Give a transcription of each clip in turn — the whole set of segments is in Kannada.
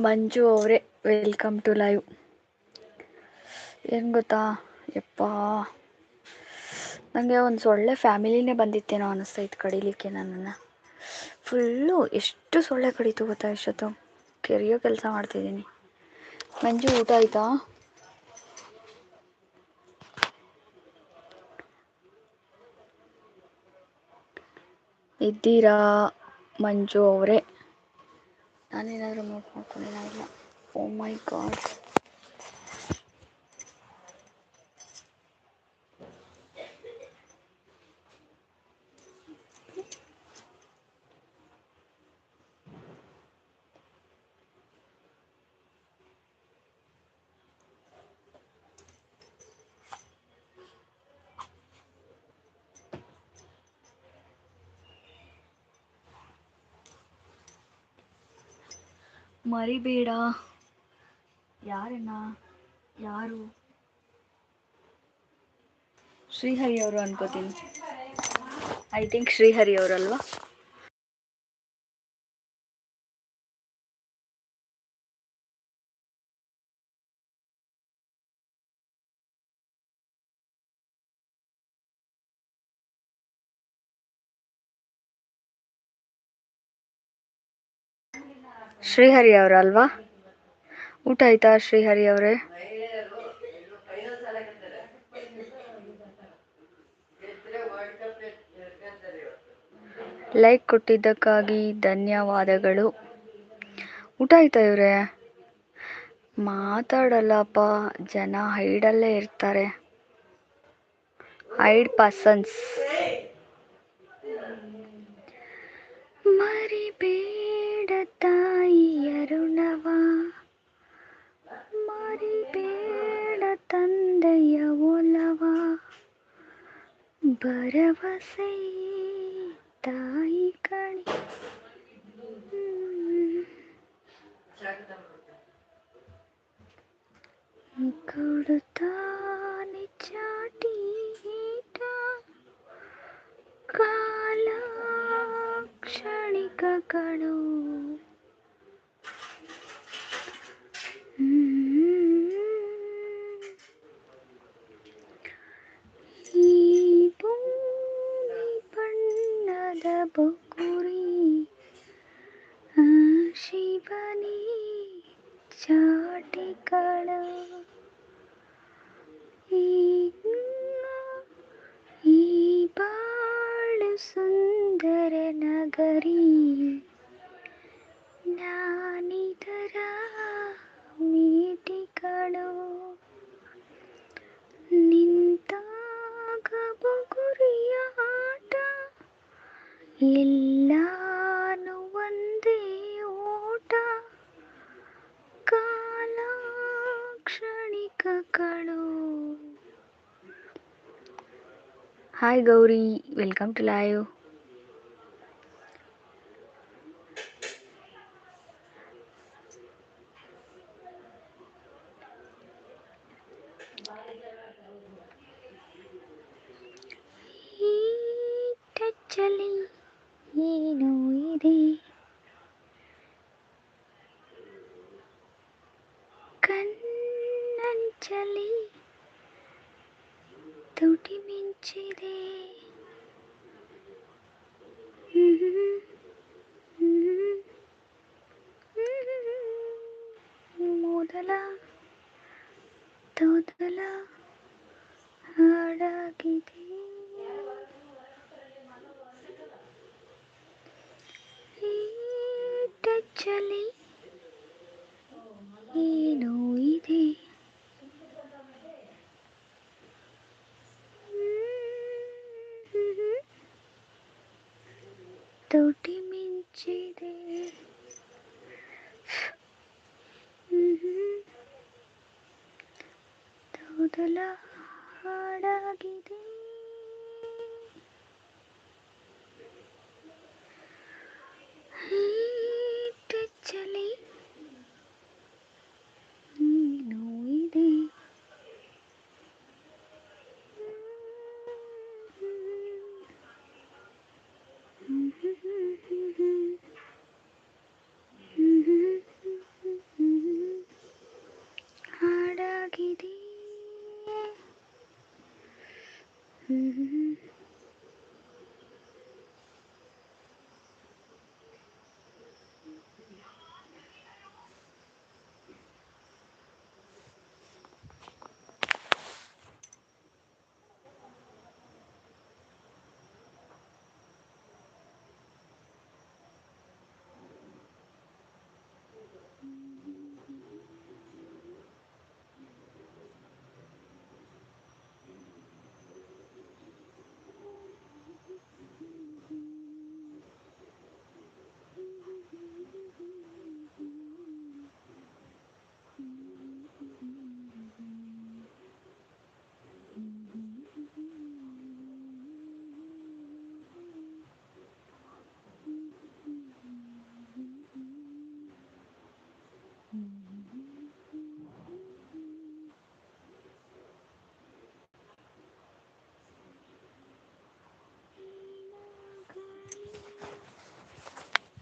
ಮಂಜು ಅವರೇ ವೆಲ್ಕಮ್ ಟು ಲೈವ್ ಏನು ಗೊತ್ತಾ? ಯಪ್ಪಾ. ನನಗೆ ಒಂದು ಸೊಳ್ಳೆ ಫ್ಯಾಮಿಲಿನೇ ಬಂದಿತ್ತೇನೋ ಅನ್ನಿಸ್ತೈತೆ ಕಡಿಲಿಕ್ಕೆ ನನ್ನನ್ನು. ಫುಲ್ಲು ಎಷ್ಟು ಸೊಳ್ಳೆ ಕಡಿತು ಗೊತ್ತಾ ಎಷ್ಟೊತ್ತು ಕೆರೆಯೋ ಕೆಲಸ ಮಾಡ್ತಿದ್ದೀನಿ. ಮಂಜು, ಊಟ ಆಯಿತಾ? ಇದ್ದೀರಾ? ಮಂಜು ಅವರೇ. ನಾನೇನಾದರೂ ನೋಟ್ ಮಾಡ್ಕೊಂಡಿಲ್ಲ ಇಲ್ಲ ಓ ಮೈ ಗಾಡ್ ಮರಿಬೇಡ. ಯಾರನ್ನ ಯಾರು? ಶ್ರೀಹರಿ ಅವರು ಅನ್ಕೋತೀನಿ. ಐ ಥಿಂಕ್ ಶ್ರೀಹರಿ ಅವರಲ್ವಾ? ಶ್ರೀಹರಿ ಅವರಲ್ವಾ ಊಟ ಆಯ್ತಾ ಶ್ರೀಹರಿ ಅವರೇ? ಲೈಕ್ ಕೊಟ್ಟಿದ್ದಕ್ಕಾಗಿ ಧನ್ಯವಾದಗಳು. ಊಟ ಆಯ್ತಾ ಇವರೇ? ಮಾತಾಡಲ್ಲಪ್ಪ, ಜನ ಹೈಡಲ್ಲೇ ಇರ್ತಾರೆ. Hide persons. ಮರಿಬೇಡ. ತಾಯಿಯ ಋಣವ ಮರಿಬೇಡ ತಂದೆಯ ಒಲವ. ಭರವಸೆ ತಾಯಿ ಕಣಿ ಕೊಡುತ್ತಾನೆ ಚಾಟಿ ಕಾಲ ಕ್ಷಣಿಕಗಳು hi Gauri welcome to live ತೊದಲ ಹಾಡಾಗಿದೆ ಈ ಟಚ್ಚಲ್ಲಿ ಏನೋ ಇದೆ ಹ್ಮ್. ತುಟಿ ತೊದಲ ಹಾಡಾಗಿದೆ ಈ ಟಚ್ಚಲ್ಲಿ ಏನೋ ಇದೆ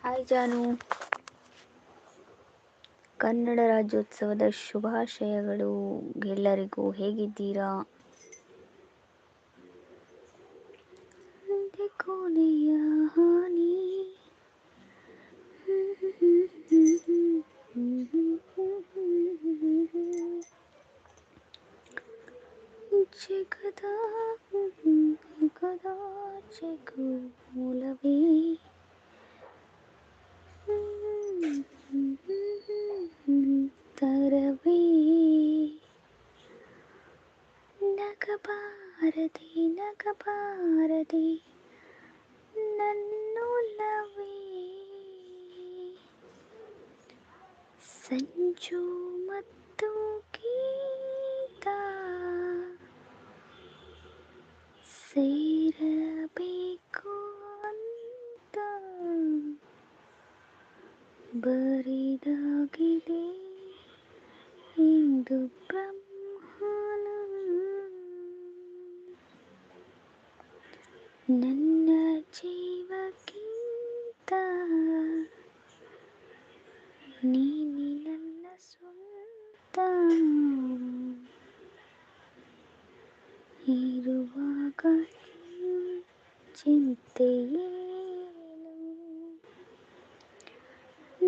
ಹಾಯ್ ಜಾನು. ಕನ್ನಡ ರಾಜ್ಯೋತ್ಸವದ ಶುಭಾಶಯಗಳು. ಎಲ್ಲರಿಗೂ ಹೇಗಿದ್ದೀರಾ? ಜಗದ ಜಗದ ಜಗು ತರವೇ ನಗಬಾರದೆ ನಗಬಾರದೆ ನನ್ನೊಲವೇ? ಸಂಜು ಮತ್ತು ಗೀತ ಸೇರಬೇಕು ಅಂತ ಬರಿದಾಗಿದೆ. ಇಂದು ಬ್ರಹ್ಮನ ನನ್ನ ಜೀವಕ್ಕಿಂತ ನೀನೆ ನನ್ನ ಸ್ವಂತ ಇರುವಾಗ ಚಿಂತೆಯೇನು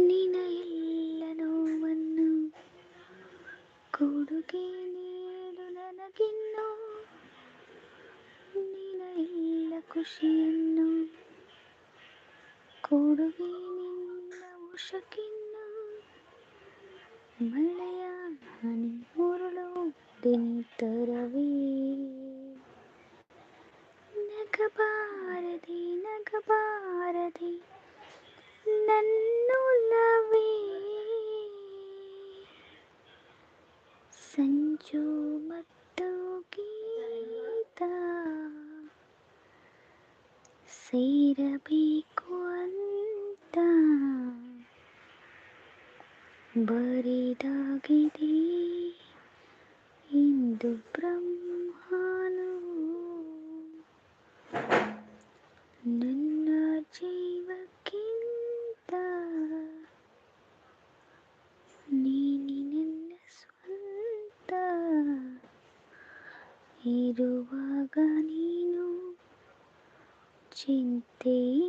ನಿನ ಎಲ್ಲ ನೋವನ್ನು ಕೊಡುಗೆ ನೀಡು ನನಗಿನ್ನು ನಿನ ಎಲ್ಲ ಖುಷಿಯನ್ನು ಕೊಡುಗೆ ನಿನ್ನ ಉಷಕ್ಕಿನ್ನು ಮಳೆಯ ಹನಿ ಉರುಳು ತರವೇ ನಗಬಾರದೆ ನಗಬಾರದೆ ನನ್ನೊಲವೇ ಸಂಜು ಮತ್ತು ಗೀತ ಸೇರಬೇಕು ಅಂತ ಬರಿದಾಗಿದೆ ಇಂದು ಬ್ರಹ್ಮನು ನನ್ನ ಜೀವಕ್ಕಿಂತ ನೀನೆ ನನ್ನ ಸ್ವಂತ ಇರುವಾಗ ನೀನು ಚಿಂತೆಯೇನು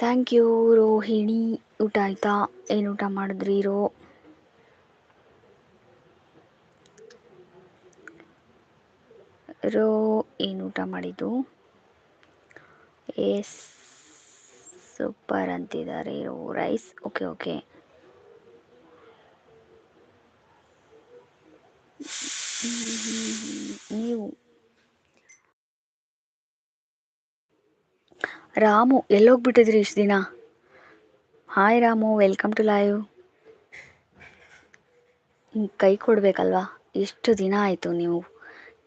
ಥ್ಯಾಂಕ್ ಯು ರೋಹಿಣಿ ಆಯ್ತಾ ಏನು ಊಟ ಮಾಡಿದ್ರಿ ರೋ ರೋ ಏನು ಊಟ ಮಾಡಿದ್ದು? ಎಸ್, ಸೂಪರ್ ಅಂತಿದ್ದಾರೆ. Raw rice. Okay okay. ನೀವು? ರಾಮು, ಎಲ್ಲೋಗ್ಬಿಟ್ಟಿದ್ರಿ ಇಷ್ಟು ದಿನ? Hi Ramu welcome to live ಕೈ ಕೊಡಬೇಕಲ್ವಾ? ಎಷ್ಟು ದಿನ ಆಯಿತು ನೀವು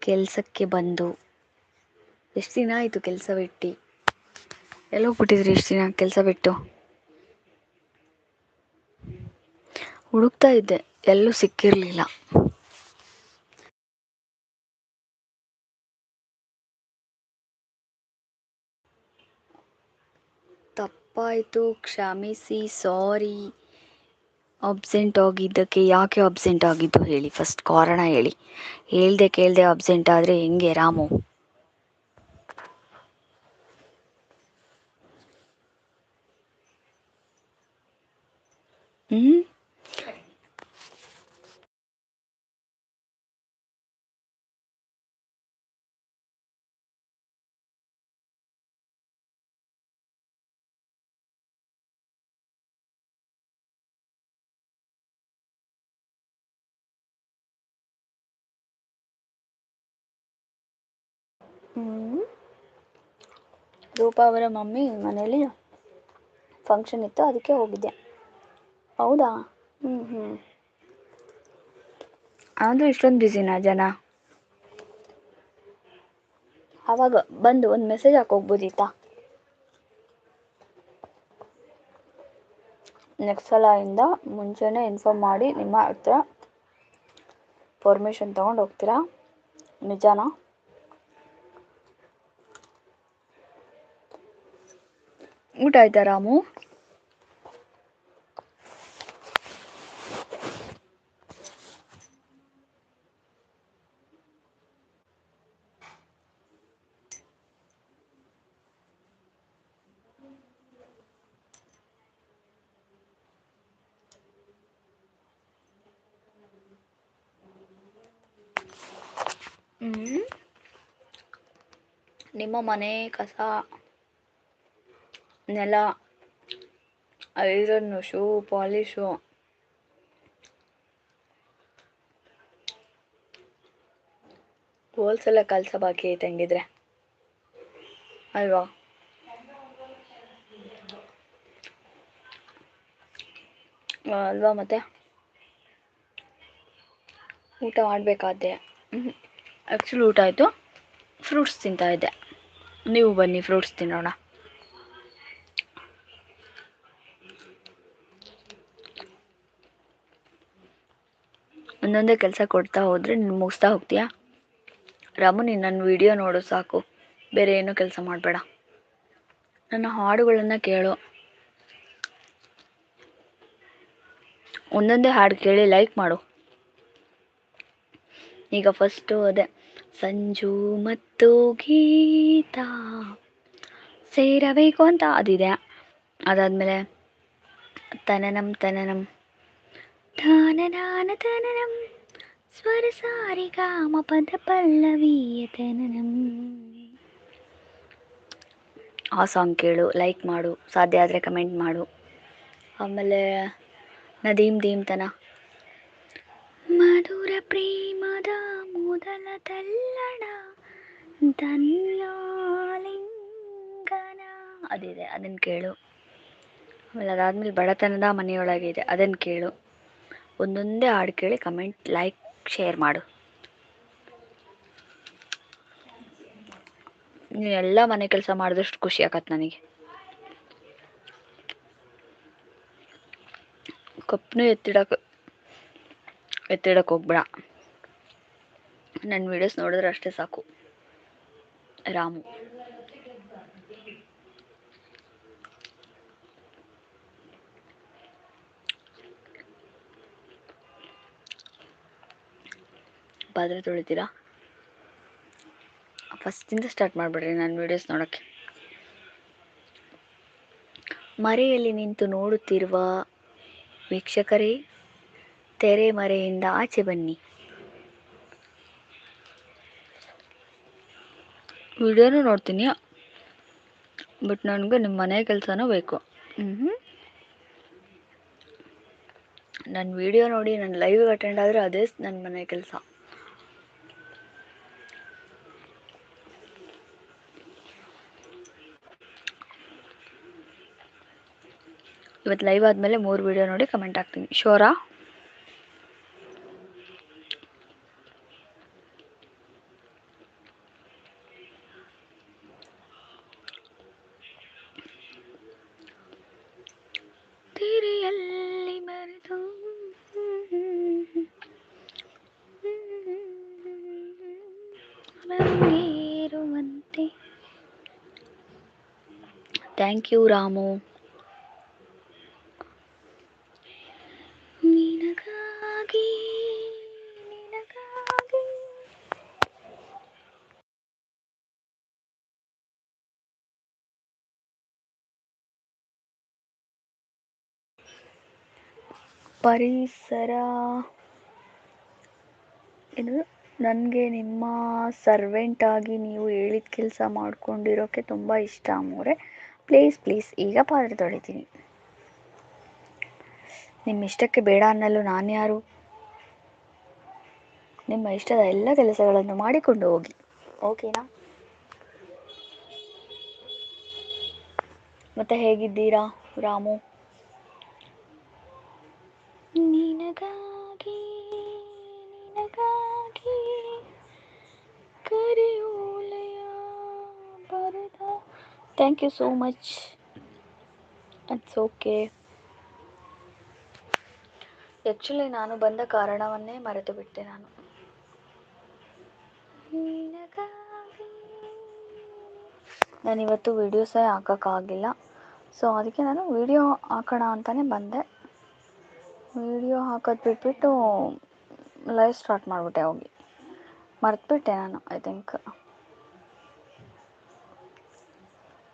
ಕೆಲಸಕ್ಕೆ ಬಂದು? ಎಷ್ಟು ದಿನ ಆಯಿತು ಕೆಲಸ ಬಿಟ್ಟು? ಎಲ್ಲೋಗ್ಬಿಟ್ಟಿದ್ರಿ ಇಷ್ಟು ದಿನ ಕೆಲಸ ಬಿಟ್ಟು? ಹುಡುಕ್ತಾ ಇದ್ದೆ. ಎಲ್ಲೂ ಸಿಕ್ಕಿರಲಿಲ್ಲ. ತಪ್ಪಾಯಿತು, ಕ್ಷಮಿಸಿ ಸಾರಿ ಅಬ್ಸೆಂಟ್ ಆಗಿದ್ದಕ್ಕೆ ಯಾಕೆ ಅಬ್ಸೆಂಟ್ ಆಗಿದ್ದು ಹೇಳಿ ಫಸ್ಟ್ ಕಾರಣ ಹೇಳಿ. ಹೇಳ್ದೆ ಕೇಳ್ದೆ ಅಬ್ಸೆಂಟ್ ಆದರೆ ಹೆಂಗೆ ರಾಮು? ಹ್ಞೂ ರೂಪ ಅವರ ಮಮ್ಮಿ ಮನೇಲಿ ಫಂಕ್ಷನ್ ಇತ್ತು, ಅದಕ್ಕೆ ಹೋಗಿದ್ದೆ. ಹೌದಾ? ಹ್ಞೂ ಹ್ಞೂ ಆದರೂ ಇಷ್ಟೊಂದು ಬ್ಯುಸಿನಾ ಜನ? ಆವಾಗ ಬಂದು ಒಂದು ಮೆಸೇಜ್ ಹಾಕೋಗ್ಬೋದಿತ್ತಾ? ನೆಕ್ಸ್ಟ್ ಸಲ ಇಂದ ಮುಂಚೆನೇ ಇನ್ಫಾರ್ಮ್ ಮಾಡಿ ನಿಮ್ಮ ಹತ್ರ ಪರ್ಮಿಷನ್ ತೊಗೊಂಡು ಹೋಗ್ತೀರಾ? ನಿಜಾನಾ? ಊಟ ಆಯ್ತಾ ರಾಮು ಹ್ಮ್ ನಿಮ್ಮ ಮನೆ ಕಸ ನೆಲ, ಐರನ್ನು, ಶೂ, ಪಾಲಿಶು. ಹೋಲ್ಸೆಲ್ಲ ಕಲ್ಸ ಬಾಕಿ ಐತೆ ಅಲ್ವಾ? ಅಲ್ವಾ ಮತ್ತೆ? ಊಟ ಮಾಡಬೇಕಾದ್ದೆ ಆ್ಯಕ್ಚುಲಿ ಊಟ ಆಯಿತು. ಫ್ರೂಟ್ಸ್ ತಿಂತಾ ಇದ್ದೆ. ನೀವು ಬನ್ನಿ ಫ್ರೂಟ್ಸ್ ತಿನ್ನೋಣ. ಒಂದೊಂದೇ ಕೆಲಸ ಕೊಡ್ತಾ ಹೋದರೆ ನೀನು ಮುಗಿಸ್ತಾ ಹೋಗ್ತೀಯಾ? ರಾಮು, ನೀನು ನನ್ನ ವಿಡಿಯೋ ನೋಡು, ಸಾಕು. ಬೇರೆ ಏನೂ ಕೆಲಸ ಮಾಡಬೇಡ. ನನ್ನ ಹಾಡುಗಳನ್ನು ಕೇಳು. ಒಂದೊಂದೇ ಹಾಡು ಕೇಳಿ ಲೈಕ್ ಮಾಡು. ಈಗ ಫಸ್ಟು ಅದೇ. ಸಂಜು ಮತ್ತು ಗೀತಾ ಸೇರಬೇಕು ಅಂತ ಅದಿದೆ. ಅದಾದಮೇಲೆ ತನನಂ ತನನಂ. ತಾನನಾನ ತನನಂ ಸ್ವರ ಸಾರಿಗಾಮ ಪದ ಪಲ್ಲವಿಯ ತನನಂ ಆ ಸಾಂಗ್ ಕೇಳು ಲೈಕ್ ಮಾಡು ಸಾಧ್ಯ ಆದರೆ ಕಮೆಂಟ್ ಮಾಡು. ಆಮೇಲೆ ನದೀಮ್ ದೀಮ್ತನ ಮಧುರ ಪ್ರೇಮದ ಮೊದಲ ತಲ್ಲಣ ಧನ್ಯಾಲಿಂಗನ. ಅದಿದೆ ಅದನ್ನು ಕೇಳು. ಆಮೇಲೆ ಅದಾದ್ಮೇಲೆ ಬಡತನದ ಮನೆಯೊಳಗಿದೆ ಅದನ್ನು ಕೇಳು. ಒಂದೊಂದೇ ಹಾಡು ಕೇಳಿ ಕಮೆಂಟ್, ಲೈಕ್, ಶೇರ್ ಮಾಡು. ನೀನು ಎಲ್ಲ ಮನೆ ಕೆಲಸ ಮಾಡಿದಷ್ಟು ಖುಷಿ ಆಗತ್ತೆ ನನಗೆ. ಕಪ್ಪನು ಎತ್ತಿಡಕ್ಕೆ ಎತ್ತಿಡಕ್ಕೆ ಹೋಗ್ಬೇಡ. ನನ್ನ ವೀಡಿಯೋಸ್ ನೋಡಿದ್ರೆ ಅಷ್ಟೇ ಸಾಕು. ರಾಮು. ಪಾತ್ರೆ ತೊಳಿತೀರಾ? ಫಸ್ಟಿಂದ ಸ್ಟಾರ್ಟ್ ಮಾಡಿಬಿಡ್ರಿ ನನ್ನ ವೀಡಿಯೋಸ್ ನೋಡೋಕ್ಕೆ. ಮರೆಯಲ್ಲಿ ನಿಂತು ನೋಡುತ್ತಿರುವ ವೀಕ್ಷಕರೇ ತೆರೆ ಮರೆಯಿಂದ ಆಚೆ ಬನ್ನಿ. ವಿಡಿಯೋನೂ ನೋಡ್ತೀನಿ ಬಟ್ ನನಗೆ ನಿಮ್ಮ ಮನೆ ಕೆಲಸನೂ ಬೇಕು. ಹ್ಞೂ ನನ್ನ ವಿಡಿಯೋ ನೋಡಿ ನನ್ನ ಲೈವ್ಗೆ ಅಟೆಂಡ್ ಆದರೆ ಅದೇ ನನ್ನ ಮನೆ ಕೆಲಸ. ಇವತ್ತು ಲೈವ್ ಆದಮೇಲೆ ಮೂರು ವಿಡಿಯೋ ನೋಡಿ ಕಮೆಂಟ್ ಹಾಕ್ತೀನಿ ಶೋರಾ ತಿರಿಯಲ್ಲಿ ಮರೆತು ರಂಗೇರುವಂತೆ ಥ್ಯಾಂಕ್ ಯು ರಾಮು ನಿನಗಾಗಿ ನಿನಗಾಗಿ ಪರಿಸರ. ಏನು? ನನಗೆ ನಿಮ್ಮ ಸರ್ವೆಂಟ್ ಆಗಿ ನೀವು ಹೇಳಿದ ಕೆಲಸ ಮಾಡ್ಕೊಂಡಿರೋಕ್ಕೆ ತುಂಬ ಇಷ್ಟ ಅಮ್ಮೋರೆ ಪ್ಲೀಸ್ ಪ್ಲೀಸ್ ಈಗ ಪಾತ್ರೆ ತೊಳಿತೀನಿ. ನಿಮ್ಮ ಇಷ್ಟಕ್ಕೆ ಬೇಡ ಅನ್ನಲು ನಾನು ಯಾರು? ನಿಮ್ಮ ಇಷ್ಟದ ಎಲ್ಲ ಕೆಲಸಗಳನ್ನು ಮಾಡಿಕೊಂಡು ಹೋಗಿ. ಓಕೆನಾ ಮತ್ತೆ ಹೇಗಿದ್ದೀರಾ ರಾಮು? ನಿನಗಾಗಿ ನಿನಗಾಗಿ ಕರೆಯೋಲೆಯ ಬರೆದ. Thank you so much it's okay actually ನಾನು ಬಂದ ಕಾರಣವನ್ನೇ ಮರೆತು ಬಿಟ್ಟೆ ನಾನು ನಾನಿವತ್ತು ವಿಡಿಯೋಸೇ ಹಾಕೋಕ್ಕಾಗಿಲ್ಲ. ಸೊ ಅದಕ್ಕೆ ನಾನು ವಿಡಿಯೋ ಹಾಕೋಣ ಅಂತಲೇ ಬಂದೆ. ವಿಡಿಯೋ ಹಾಕೋದು ಬಿಟ್ಬಿಟ್ಟು ಲೈವ್ ಸ್ಟಾರ್ಟ್ ಮಾಡಿಬಿಟ್ಟೆ ಹೋಗಿ ಮರ್ತುಬಿಟ್ಟೆ ನಾನು ಐ ಥಿಂಕ್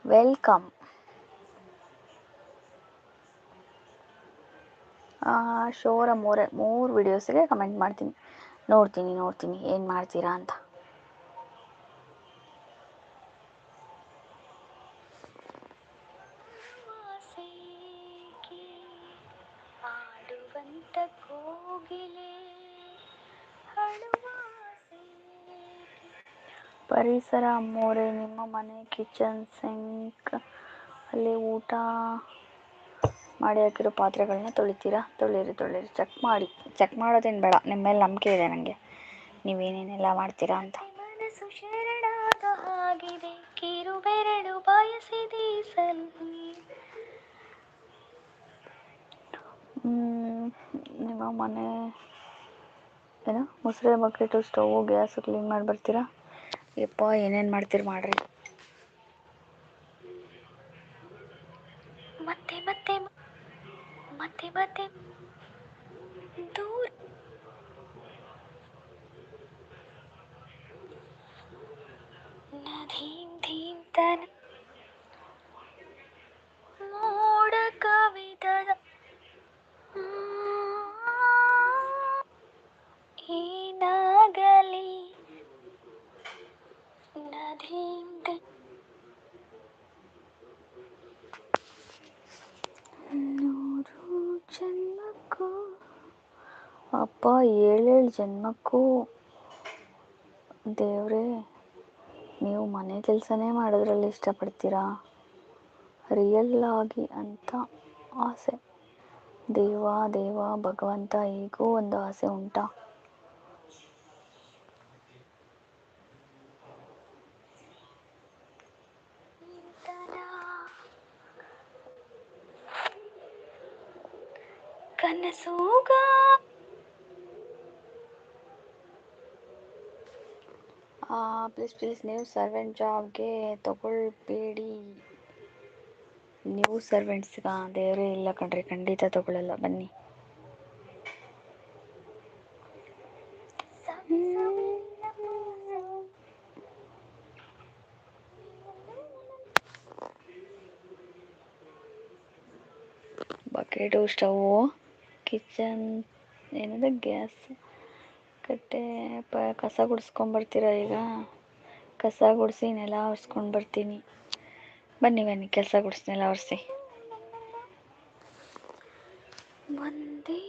ವೆಲ್ಕಮ್ ಶೋರ ಮೂರೇ ಮೂರು ವಿಡಿಯೋಸಿಗೆ ಕಮೆಂಟ್ ಮಾಡ್ತೀನಿ. ನೋಡ್ತೀನಿ ನೋಡ್ತೀನಿ, ಏನು ಮಾಡ್ತೀರಾ ಅಂತ. ಪರಿಸರ ಮೋರೆ, ನಿಮ್ಮ ಮನೆ ಕಿಚನ್ ಸಿಂಕ್ ಅಲ್ಲಿ ಊಟ ಮಾಡಿ ಹಾಕಿರೋ ಪಾತ್ರೆಗಳನ್ನ ತೊಳಿತೀರಾ? ತೊಳೀರಿ ತೊಳೀರಿ. ಚೆಕ್ ಮಾಡಿ. ಚೆಕ್ ಮಾಡೋದೇನು ಬೇಡ. ನಿಮ್ಮ ಮೇಲೆ ನಂಬಿಕೆ ಇದೆ ನನಗೆ ನೀವೇನೇನೆಲ್ಲ ಮಾಡ್ತೀರಾ ಅಂತ. ಮನೆ ಏನು ಮುಸ್ರೆ ಬಕೆಟು ಸ್ಟವ್ ಗ್ಯಾಸು ಕ್ಲೀನ್ ಮಾಡಿ ಬರ್ತೀರಾ ಯಪ್ಪ ಏನೇನು ಮಾಡ್ತೀರಿ ಮಾಡ್ರಿ ಮತ್ತೆ ಮತ್ತೆ ಮತ್ತೆ ಮತ್ತೆ ದೂರ ನದೀಂ ಧೀಂ ತನ ಜನ್ಮಕ್ಕೂ ದೇವರೇ, ನೀವು ಮನೆ ಕೆಲಸನೇ ಮಾಡೋದ್ರಲ್ಲಿ ಇಷ್ಟಪಡ್ತೀರಾ? ರಿಯಲ್ ಆಗಿ ಅಂತ ಆಸೆ. ದೇವ ದೇವ, ಭಗವಂತ, ಈಗೂ ಒಂದು ಆಸೆ ಉಂಟಾ. ಕನಸುಗ ಪ್ಲೀಸ್ ಪ್ಲೀಸ್ ನೀವು ಸರ್ವೆಂಟ್ ಜಾಬ್ಗೆ ತಗೊಳ್ಬೇಡಿ. ನೀವು ಸರ್ವೆಂಟ್ಸ್ಗ ದೇವರೇ ಇಲ್ಲ ಕಣ್ರಿ, ಖಂಡಿತ ತಗೊಳ್ಳಲ್ಲ ಬನ್ನಿ. ಬಕೆಟು ಸ್ಟವ್ವು ಕಿಚನ್, ಏನದು, ಗ್ಯಾಸ್. ಕಟ್ಟೆ ಪ ಕಸ ಗುಡಿಸ್ಕೊಂಬರ್ತೀರಾ ಈಗ? ಕಸ ಗುಡಿಸಿ ನೆಲ ಒರೆಸ್ಕೊಂಡು ಬರ್ತೀನಿ. ಬನ್ನಿ ಬನ್ನಿ, ಕೆಲಸ ಗುಡಿಸಿ ನೆಲ ಒರೆಸಿ. ಒಂದೇ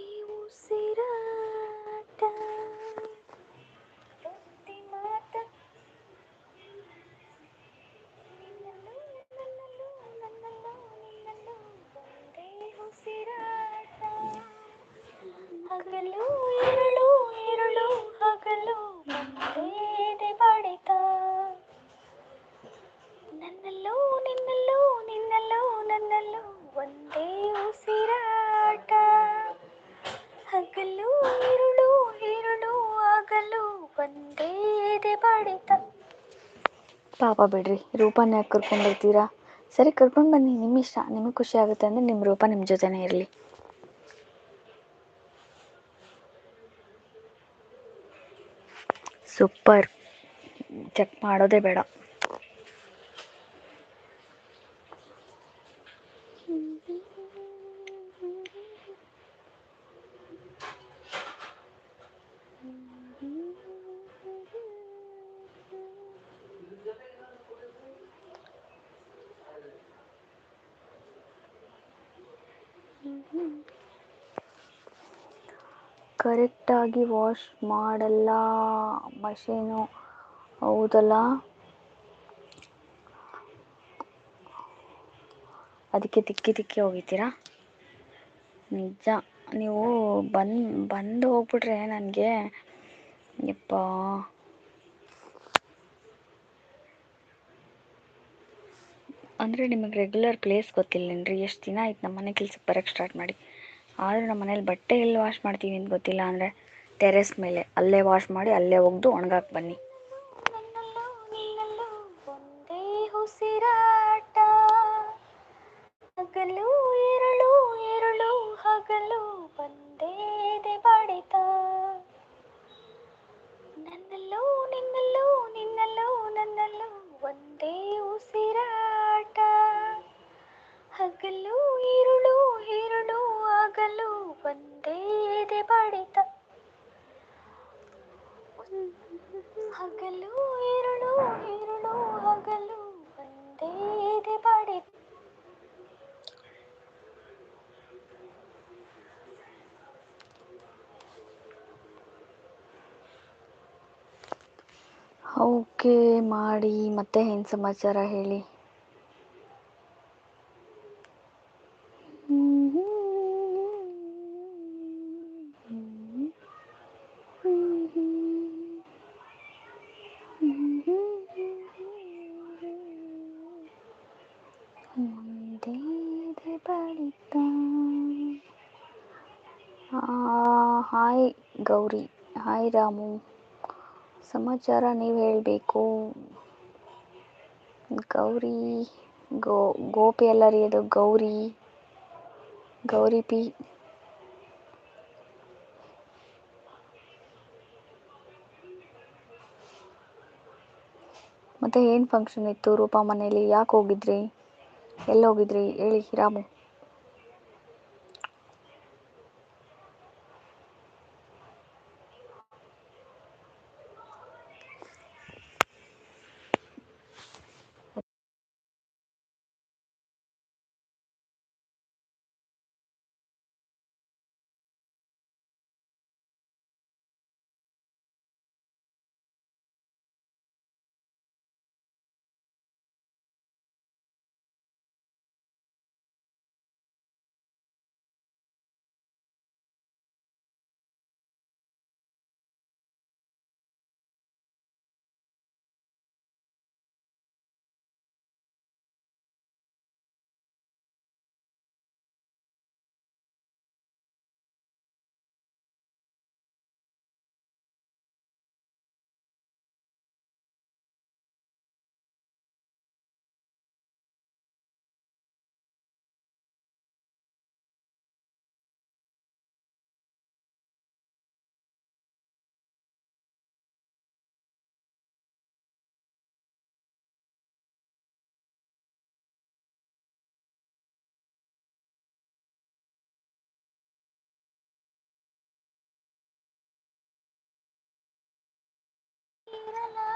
ಪಾಪ ಬಿಡ್ರಿ. ರೂಪನ ಯಾಕೆ ಕರ್ಕೊಂಡು ಬರ್ತೀರಾ? ಸರಿ, ಕರ್ಕೊಂಡು ಬನ್ನಿ. ನಿಮ್ಮ ಇಷ್ಟ ನಿಮಗೆ ಖುಷಿ ಆಗುತ್ತೆ ಅಂದರೆ ನಿಮ್ಮ ರೂಪ ನಿಮ್ಮ ಜೊತೆನೇ ಇರಲಿ. ಸೂಪರ್. ಚೆಕ್ ಮಾಡೋದೇ ಬೇಡ. ಕರೆಕ್ಟಾಗಿ ವಾಶ್ ಮಾಡಲ್ಲ. ಮಷೀನು ಹೌದಲ್ಲ? ಅದಕ್ಕೆ ತಿಕ್ಕಿ ತಿಕ್ಕಿ ಹೋಗಿದ್ದೀರಾ? ನಿಜ. ನೀವು ಬಂದು ಬಂದು ಹೋಗ್ಬಿಟ್ರೆ ನನಗೆ, ಯಪ್ಪ. ಅಂದರೆ ನಿಮಗೆ ರೆಗ್ಯುಲರ್ ಪ್ಲೇಸ್ ಗೊತ್ತಿಲ್ಲೇನ್ರಿ? ಎಷ್ಟು ದಿನ ಆಯ್ತು ನಮ್ಮ ಮನೆ ಕೆಲ್ಸಕ್ಕೆ ಬರೋಕ್ಕೆ ಸ್ಟಾರ್ಟ್ ಮಾಡಿ. ಆದರೂ ನಮ್ಮ ಮನೇಲಿ ಬಟ್ಟೆ ಎಲ್ಲಿ ವಾಶ್ ಮಾಡ್ತೀವಿ ಅಂತ ಗೊತ್ತಿಲ್ಲ ಅಂದರೆ ಟೆರೆಸ್ ಮೇಲೆ ಅಲ್ಲೇ ವಾಶ್ ಮಾಡಿ ಅಲ್ಲೇ ಒಗೆದು ಒಣಗಾಕ್ ಬನ್ನಿ. ಓಕೆ ಮಾಡಿ ಮತ್ತೆ ಏನು ಸಮಾಚಾರ ಹೇಳಿ ಒಂದೇ ಎದೆ ಬಡಿತ ಹಾಯ್ ಗೌರಿ ಹಾಯ್ ರಾಮು ಸಮಾಚಾರ ನೀವು ಹೇಳಬೇಕು. ಗೌರಿ, ಗೋ, ಗೋಪಿ ಎಲ್ಲರಿ ಅದು, ಗೌರಿ ಗೌರಿ ಪಿ. ಮತ್ತೆ ಏನು ಫಂಕ್ಷನ್ ಇತ್ತು ರೂಪಾ ಮನೆಯಲ್ಲಿ ಯಾಕೆ ಹೋಗಿದ್ರಿ? ಎಲ್ಲಿ ಹೋಗಿದ್ರಿ? ಹೇಳಿ, ರಾಮು. Ring-a-la.